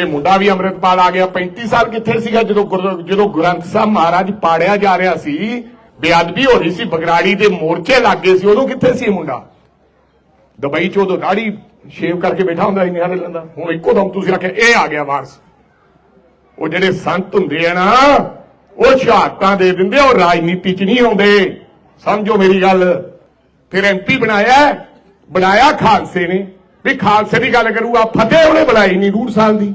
ਇਹ ਮੁੰਡਾ ਵੀ ਅੰਮ੍ਰਿਤਪਾਲ ਆ ਗਿਆ 35 ਸਾਲ ਕਿੱਥੇ ਸੀਗਾ ਜਦੋਂ ਗੁਰੂ- ਜਦੋਂ ਗ੍ਰੰਥ ਸਾਹਿਬ ਮਹਾਰਾਜ ਪਾੜਿਆ ਜਾ ਰਿਹਾ ਸੀ ਬੇਅਦਬੀ ਹੋ ਰਹੀ ਸੀ ਬਗਰਾੜੀ ਦੇ ਮੋਰਚੇ ਲੱਗੇ ਸੀ ਉਦੋਂ ਕਿੱਥੇ ਸੀ ਮੁੰਡਾ? ਦੁਬਈ ਚ ਉਦੋਂ ਦਾੜੀ ਸ਼ੇਵ ਕਰਕੇ ਬੈਠਾ ਹੁੰਦਾ ਸੀ ਨਿਹਾਰੇ ਲੈਂਦਾ ਹੁਣ ਇੱਕੋ ਦਮ ਤੁਸੀਂ ਆਖਿਆ ਇਹ ਆ ਗਿਆ ਵਾਰਸ। ਉਹ ਜਿਹੜੇ ਸੰਤ ਹੁੰਦੇ ਆ ਨਾ ਉਹ ਸ਼ਹਾਦਤਾਂ ਦੇ ਦਿੰਦੇ ਉਹ ਰਾਜਨੀਤੀ ਚ ਨਹੀਂ ਆਉਂਦੇ। ਸਮਝੋ ਮੇਰੀ ਗੱਲ। ਫਿਰ ਐਮਪੀ ਬਣਾਇਆ ਹੈ, ਬਣਾਇਆ ਖਾਲਸੇ ਨੇ। ਵੀ ਖਾਲਸੇ ਦੀ ਗੱਲ ਕਰੂਗਾ ਫਤਿਹ ਉਹਨੇ ਬੁਲਾਈ ਨਹੀਂ ਡੂਢ ਸਾਲ ਦੀ।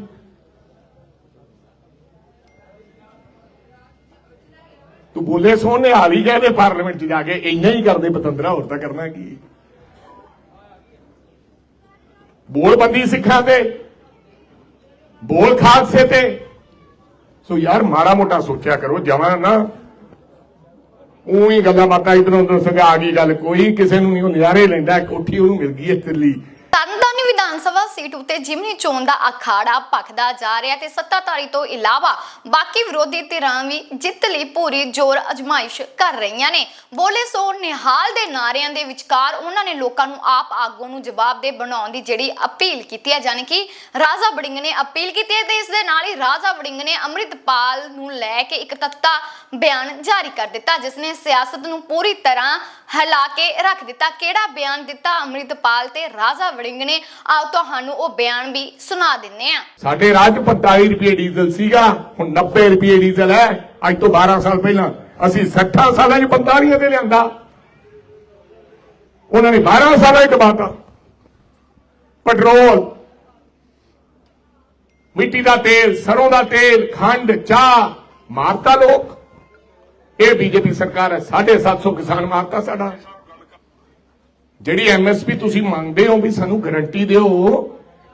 ਬੋਲੇ ਸੋਹਣੇ ਹਾਲ ਹੀ ਕਹਿੰਦੇ ਪਾਰਲੀਮੈਂਟ ਚ ਜਾ ਕੇ, ਇੰਨਾ ਹੀ ਕਰਦੇ ਪਤੰਦਰਾ, ਹੋਰ ਤਾਂ ਕਰਨਾ ਕੀ? ਬੋਲਬੰਦੀ ਸਿੱਖਾਂ ਤੇ, ਬੋਲ ਖਾਲਸੇ ਤੇ। ਸੋ ਯਾਰ, ਮਾੜਾ ਮੋਟਾ ਸੋਚਿਆ ਕਰੋ, ਜਵਾਂ ਨਾ। ਉਹੀ ਗੱਲਾਂ ਬਾਤਾਂ ਇਧਰੋਂ ਉਧਰੋਂ ਸਗਾ ਆ ਗਈ ਗੱਲ, ਕੋਈ ਕਿਸੇ ਨੂੰ ਨਹੀਂ, ਉਹ ਨਜ਼ਾਰੇ ਲੈਂਦਾ, ਕੋਠੀ ਉਹਨੂੰ ਮਿਲ ਗਈ ਇਸ ਲਈ ਤਰਨਤਾਰਨ ਵਿਧਾਨ ਸਭਾ ਸੀਟ ਉੱਤੇ ਜਿਮਨੀ ਚੋਣ ਦਾ ਅਖਾੜਾ ਭਖਦਾ ਜਾ ਰਿਹਾ ਤੇ ਸੱਤਾਧਾਰੀ ਤੋਂ ਇਲਾਵਾ ਬਾਕੀ ਵਿਰੋਧੀ ਧਿਰਾਂ ਵੀ ਜਿੱਤ ਲਈ ਪੂਰੀ ਜ਼ੋਰ ਅਜਮਾਇਸ਼ ਕਰ ਰਹੀਆਂ ਨੇ। ਬੋਲੇ ਸੋ ਨਿਹਾਲ ਦੇ ਨਾਰਿਆਂ ਦੇ ਵਿਚਕਾਰ ਉਹਨਾਂ ਨੇ ਲੋਕਾਂ ਨੂੰ ਆਪ ਆਗੂ ਨੂੰ ਜਵਾਬਦੇਹ ਬਣਾਉਣ ਦੀ ਜਿਹੜੀ ਅਪੀਲ ਕੀਤੀ ਹੈ, ਯਾਨੀ ਕਿ ਰਾਜਾ ਵੜਿੰਗ ਨੇ ਅਪੀਲ ਕੀਤੀ ਹੈ ਤੇ ਇਸ ਦੇ ਨਾਲ ਹੀ ਰਾਜਾ ਵੜਿੰਗ ਨੇ ਅੰਮ੍ਰਿਤਪਾਲ ਨੂੰ ਲੈ ਕੇ ਇੱਕ ਤੱਤਾ ਬਿਆਨ ਜਾਰੀ ਕਰ ਦਿੱਤਾ, ਜਿਸ ਨੇ ਸਿਆਸਤ ਨੂੰ ਪੂਰੀ ਤਰ੍ਹਾਂ ਹਿਲਾ ਕੇ ਰੱਖ ਦਿੱਤਾ। ਕਿਹੜਾ ਬਿਆਨ ਦਿੱਤਾ ਅੰਮ੍ਰਿਤਪਾਲ ਤੇ ਰਾਜਾ ਵੜਿੰਗ ਨੇ, ਆਓ ਤੁਹਾਨੂੰ ਉਹ ਬਿਆਨ ਵੀ ਸੁਣਾ ਦਿੰਨੇ ਆ ਸਾਡੇ ਰਾਜ 45 ਰੁਪਏ ਡੀਜ਼ਲ ਸੀਗਾ, ਹੁਣ 90 ਰੁਪਏ ਡੀਜ਼ਲ ਹੈ, ਅੱਜ ਤੋਂ 12 ਸਾਲ ਪਹਿਲਾਂ। ਅਸੀਂ 60 ਸਾਲਾਂ 'ਚ 45 ਤੇ ਲਿਆਂਦਾ। ਉਹਨਾਂ ਨੇ 12 ਸਾਲਾਂ 'ਚ ਦਬਾਤਾ। ਪੈਟਰੋਲ, ਮਿੱਟੀ ਦਾ ਤੇਲ, ਸਰੋਂ ਦਾ ਤੇਲ, ਖੰਡ, ਚਾਹ, ਮਾਰਤਾ ਲੋਕ। ਇਹ ਬੀਜੇਪੀ ਸਰਕਾਰ ਹੈ 750 ਕਿਸਾਨ ਮਾਰਤਾ ਸਾਡਾ। ਜਿਹੜੀ ਐਮਐਸਪੀ ਤੁਸੀਂ ਮੰਗਦੇ ਹੋ ਵੀ ਸਾਨੂੰ ਗਾਰੰਟੀ ਦਿਓ,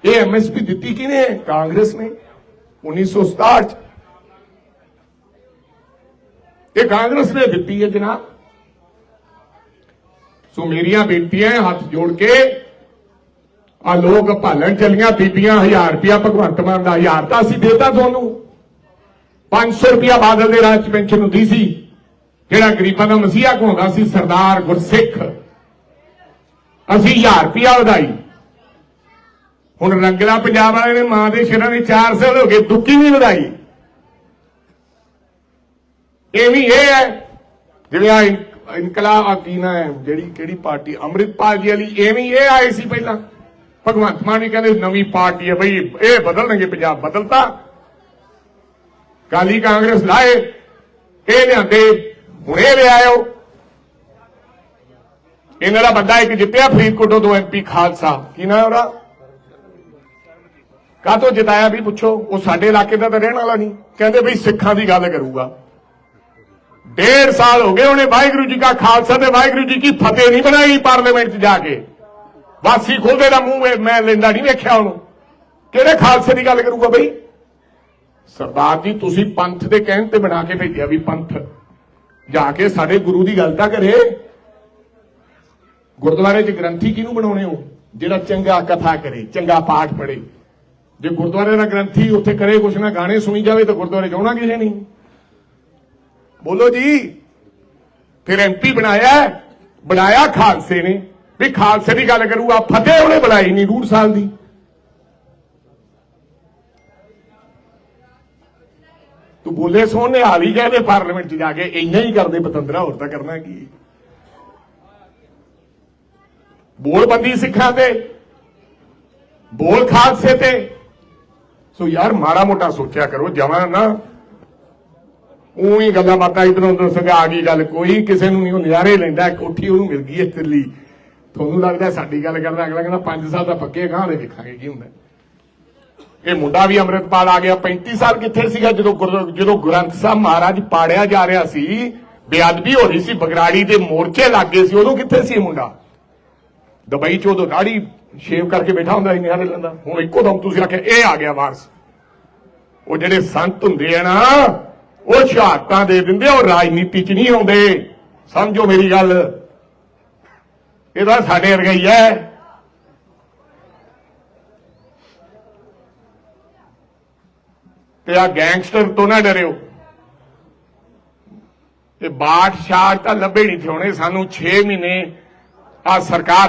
ਇਹ ਐਮਐਸਪੀ ਦਿੱਤੀ ਕਿਹਨੇ? ਕਾਂਗਰਸ ਨੇ। 1967 ਚ ਇਹ ਕਾਂਗਰਸ ਨੇ ਦਿੱਤੀ ਹੈ ਜਨਾਬ। ਸੋ ਮੇਰੀਆਂ ਬੇਨਤੀਆਂ ਹੱਥ ਜੋੜ ਕੇ ਆ ਲੋਕ ਭਾਲਣ ਚਲੀਆਂ, ਬੀਬੀਆਂ 1000 ਰੁਪਿਆ ਭਗਵੰਤ ਮਾਨ ਦਾ 1000 ਤਾਂ ਅਸੀਂ ਦੇਤਾ ਤੁਹਾਨੂੰ। 500 ਰੁਪਿਆ ਬਾਦਲ ਦੇ ਰਾਜ ਚ ਪੈਨਸ਼ਨ ਹੁੰਦੀ ਸੀ, ਜਿਹੜਾ ਗਰੀਬਾਂ ਦਾ ਮਸੀਹਾ ਕਹਾਉਂਦਾ ਸੀ, ਸਰਦਾਰ ਗੁਰਸਿੱਖ। ਅਸੀਂ 1000 ਰੁਪਿਆ ਵਧਾਈ ਹੁਣ ਰੰਗਲਾ ਪੰਜਾਬ ਵਾਲੇ ਨੇ ਮਾਂ ਦੇ ਸ਼ਰਾਂ ਦੇ 4 ਸਾਲ ਹੋ ਗਏ, ਦੁੱਕੀ ਨਹੀਂ ਵਧਾਈ ਇਹ ਵੀ ਇਹ ਹੈ, ਜਿਵੇਂ ਆ ਇਨਕਲਾਬ ਆ ਕੀ ਨਾ ਹੈ, ਜਿਹੜੀ, ਕਿਹੜੀ ਪਾਰਟੀ ਅੰਮ੍ਰਿਤਪਾਲ ਜੀ ਵਾਲੀ ਐਵੇਂ ਇਹ ਆਏ ਸੀ ਪਹਿਲਾਂ। ਭਗਵੰਤ ਮਾਨ ਵੀ ਕਹਿੰਦੇ ਨਵੀਂ ਪਾਰਟੀ ਹੈ ਬਈ, ਇਹ ਬਦਲਣਗੇ ਪੰਜਾਬ, ਬਦਲਤਾ। ਕਾਲੀ ਕਾਂਗਰਸ ਲਾਏ, ਇਹ ਲਿਆਂਦੇ, ਹੁਣ ਲਿਆਇਓ। ਇਹਨਾਂ ਦਾ ਬੰਦਾ ਇੱਕ ਜਿੱਤਿਆ ਫਰੀਦਕੋਟੋਂ ਤੋਂ ਐਮਪੀ ਖਾਲਸਾ। ਕੀ ਨਾਮ ਉਹਦਾ? ਕਾਹਤੋਂ ਜਿਤਾਇਆ ਵੀ ਪੁੱਛੋ, ਉਹ ਸਾਡੇ ਇਲਾਕੇ ਦਾ ਤਾਂ ਰਹਿਣ ਵਾਲਾ ਨਹੀਂ। ਕਹਿੰਦੇ ਬਈ ਸਿੱਖਾਂ ਦੀ ਗੱਲ ਕਰੂਗਾ। ਡੇਢ ਸਾਲ ਹੋ ਗਏ ਉਹਨੇ ਵਾਹਿਗੁਰੂ ਜੀ ਕਾ ਖਾਲਸਾ ਤੇ ਵਾਹਿਗੁਰੂ ਜੀ ਕੀ ਫਤਿਹ ਨਹੀਂ ਬਣਾਈ ਪਾਰਲੀਮੈਂਟ 'ਚ ਜਾ ਕੇ। ਵਾਸੀ ਖੋਲਦੇ ਦਾ ਮੂੰਹ ਮੈਂ ਲੈਂਦਾ ਨਹੀਂ ਵੇਖਿਆ ਉਹਨੂੰ। ਕਿਹੜੇ ਖਾਲਸੇ ਦੀ ਗੱਲ ਕਰੂਗਾ ਬਈ? ਸਰਦਾਰ ਜੀ, ਤੁਸੀਂ ਪੰਥ ਦੇ ਕਹਿਣ ਤੇ ਬਣਾ ਕੇ ਭੇਜਿਆ ਵੀ ਪੰਥ। ਜਾ ਕੇ ਸਾਡੇ ਗੁਰੂ ਦੀ ਗੱਲ ਤਾਂ ਕਰੇ। ਗੁਰਦੁਆਰੇ 'ਚ ਗ੍ਰੰਥੀ ਕਿਹਨੂੰ ਬਣਾਉਣੇ ਹੋ? ਜਿਹੜਾ ਚੰਗਾ ਕਥਾ ਕਰੇ, ਚੰਗਾ ਪਾਠ ਪੜ੍ਹੇ। ਜੇ ਗੁਰਦੁਆਰੇ ਦਾ ਗ੍ਰੰਥੀ ਉੱਥੇ ਕਰੇ, ਕੁਛ ਨਾ ਗਾਣੇ ਸੁਣੀ ਜਾਵੇ ਤਾਂ ਗੁਰਦੁਆਰੇ ਜਾਣਾ ਕਿਸੇ ਨਹੀਂ ਬੋਲੋ ਜੀ, ਫਿਰ ਐਮਪੀ ਬਣਾਇਆ ਬਣਾਇਆ ਖਾਲਸੇ ਨੇ। ਵੀ ਖਾਲਸੇ ਦੀ ਗੱਲ ਕਰੂਗਾ ਫਤਿਹ ਉਹਨੇ ਬਣਾਈ ਨਹੀਂ ਡੂਢ ਸਾਲ ਦੀ। ਤੂੰ ਬੋਲੇ ਸੋਹਣੇ ਹਾਲ ਹੀ ਕਹਿੰਦੇ, ਪਾਰਲੀਮੈਂਟ 'ਚ ਜਾ ਕੇ ਇੰਨਾ ਹੀ ਕਰਦੇ, ਪਤੰਦਰਾ, ਹੋਰ ਤਾਂ ਕਰਨਾ ਕੀ ਬੋਲਬੰਦੀ ਸਿੱਖਾਂ ਤੇ, ਬੋਲ ਖਾਲਸੇ ਤੇ। ਸੋ ਯਾਰ ਮਾੜਾ ਮੋਟਾ ਸੋਚਿਆ ਕਰੋ ਜਵਾਂ ਨਾ। ਉਹੀ ਗੱਲਾਂ ਬਾਤਾਂ ਇਧਰੋਂ ਉਧਰੋਂ ਸਗਾ ਆ ਗਈ ਗੱਲ, ਕੋਈ ਕਿਸੇ ਨੂੰ ਨਹੀਂ, ਉਹ ਨਜ਼ਾਰੇ ਲੈਂਦਾ ਕੋਠੀ ਉਹਨੂੰ ਮਿਲ ਗਈ ਇਸ ਤੁਹਾਨੂੰ ਲੱਗਦਾ ਸਾਡੀ ਗੱਲ ਕਰਦਾ ਅਗਲਾ ਕਹਿੰਦਾ 5 ਸਾਲ ਦਾ ਪੱਕੇ ਗਾਂ ਦੇ ਵੇਖਾਂਗੇ ਕੀ ਹੁੰਦਾ। ਇਹ ਮੁੰਡਾ ਵੀ ਅੰਮ੍ਰਿਤਪਾਲ ਆ ਗਿਆ 35 ਸਾਲ ਕਿੱਥੇ ਸੀਗਾ ਜਦੋਂ ਗੁਰੂ- ਜਦੋਂ ਗ੍ਰੰਥ ਸਾਹਿਬ ਮਹਾਰਾਜ ਪਾੜਿਆ ਜਾ ਰਿਹਾ ਸੀ, ਬੇਅਦਬੀ ਹੋ ਰਹੀ ਸੀ, ਬਗਰਾੜੀ ਦੇ ਮੋਰਚੇ ਲੱਗੇ ਸੀ, ਉਦੋਂ ਕਿੱਥੇ ਸੀ ਮੁੰਡਾ? ਦੁਬਈ ਚ ਉਦੋਂ ਦਾੜੀ ਸ਼ੇਵ ਕਰਕੇ ਬੈਠਾ ਹੁੰਦਾ ਸੀ ਨਿਹਾਰੇ ਲੈਂਦਾ ਹੁਣ ਇੱਕੋ ਦਮ ਤੁਸੀਂ ਆਖਿਆ, ਇਹ ਆ ਗਿਆ ਵਾਰਸ। ਉਹ ਜਿਹੜੇ ਸੰਤ ਹੁੰਦੇ ਆ ਨਾ, ਉਹ ਸ਼ਹਾਦਤਾਂ ਦੇ ਦਿੰਦੇ ਉਹ ਰਾਜਨੀਤੀ ਚ ਨਹੀਂ ਆਉਂਦੇ। ਸਮਝੋ ਮੇਰੀ ਗੱਲ। ਇਹਦਾ ਸਾਡੇ ਵਰਗਾ ਹੀ ਹੈ। ਤੇ ਆ ਗੈਂਗਸਟਰ ਤੋਂ ਨਾ ਡਰਿਓ। ਤੇ ਬਾਟ ਸ਼ਾਟ ਤਾਂ ਲੱਭੇ ਨਹੀਂ ਥੋਣੇ ਸਾਨੂੰ 6 ਮਹੀਨੇ ਆ ਸਰਕਾਰ